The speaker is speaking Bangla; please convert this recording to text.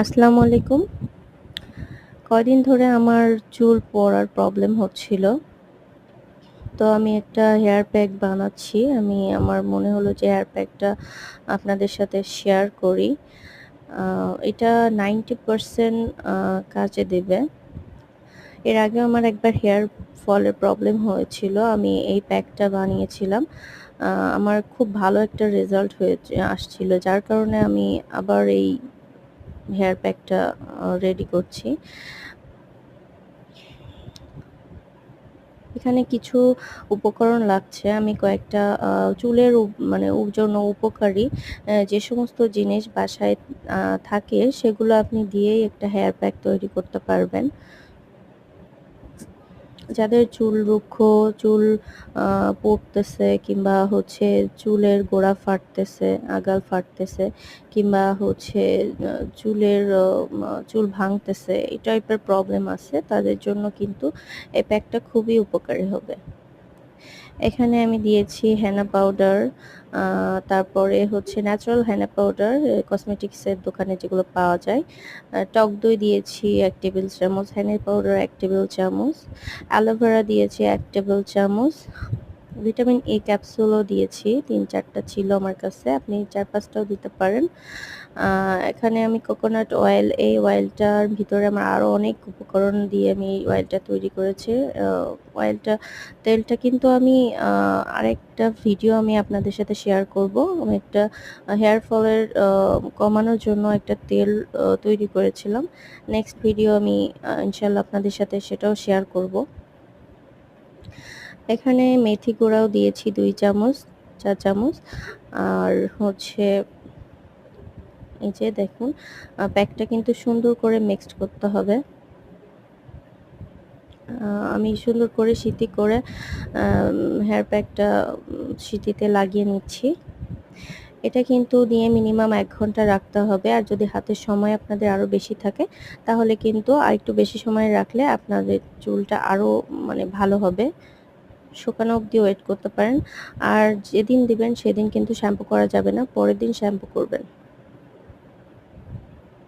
আসসালামু আলাইকুম। কয়দিন ধরে আমার চুল পড়ার প্রবলেম হচ্ছিল। তো আমি একটা হেয়ার প্যাক বানাচ্ছি। আমি, আমার মনে হলো যে হেয়ার প্যাকটা আপনাদের সাথে শেয়ার করি। এটা নাইনটি পারসেন্ট কাজে দেবে। এর আগে আমার একবার হেয়ার ফলের প্রবলেম হয়েছিল। আমি এই প্যাকটা বানিয়েছিলাম। আমার খুব ভালো একটা রেজাল্ট হয়ে আসছিল। যার কারণে আমি আবার এই হেয়ার প্যাকটা রেডি করছি। এখানে কিছু উপকরণ লাগছে। আমি কয়েকটা চুলের মানে জন্য উপকারী যে সমস্ত জিনিস বাসায় থাকে, সেগুলো আপনি দিয়েই একটা হেয়ার প্যাক তৈরি করতে পারবেন। যাদের চুল রুক্ষ, চুল পড়তেছে কিংবা হচ্ছে চুলের গোড়া ফাটতেছে, আগাল ফাটতেছে কিংবা হচ্ছে চুলের চুল ভাঙতেছে, এই টাইপের প্রবলেম আছে। তাদের জন্য কিন্তু এই প্যাকটা খুবই উপকারী হবে। এখানে আমি দিয়েছি হেনা পাউডার তারপরে হচ্ছে ন্যাচারাল হেনা পাউডার কসমেটিক্সের দোকানে যেগুলো পাওয়া যায়। টক দই দিয়েছি এক টেবিল চামচ হেনা পাউডার এক টেবিল চামচ অ্যালোভেরা দিয়েছি এক টেবিল চামচ ভিটামিন এ ক্যাপসুলও দিয়েছি, তিন চারটা ছিল আমার কাছে, আপনি চার পাঁচটাও দিতে পারেন। এখানে আমি কোকোনাট অয়েল এই অয়েলটার ভিতরে আমার আরও অনেক উপকরণ দিয়ে আমি এই অয়েলটা তৈরি করেছি। অয়েলটা তেলটা কিন্তু আমি আরেকটা ভিডিও আমি আপনাদের সাথে শেয়ার করব। আমি একটা হেয়ার ফলের কমানোর জন্য একটা তেল তৈরি করেছিলাম। নেক্সট ভিডিও আমি ইনশাল্লাহ আপনাদের সাথে সেটাও শেয়ার করব। এখানে মেথি গুঁড়াও দিয়েছি দুই চামচ, চা চামচ। আর হচ্ছে এই যে দেখুন প্যাকটা কিন্তু সুন্দর করে মিক্সড করতে হবে। আমি সুন্দর করে সিটি করে হেয়ার প্যাকটা সিটিতে লাগিয়ে নিচ্ছি। এটা কিন্তু দিয়ে মিনিমাম এক ঘণ্টা রাখতে হবে। আর যদি হাতের সময় আপনাদের আরও বেশি থাকে, তাহলে কিন্তু আর একটু বেশি সময় রাখলে আপনাদের চুলটা আরও মানে ভালো হবে। শুকানো অবধি ওয়েট করতে পারেন। আর যেদিন দিবেন, সেদিন কিন্তু শ্যাম্পু করা যাবে না। পরের দিন শ্যাম্পু করবেন।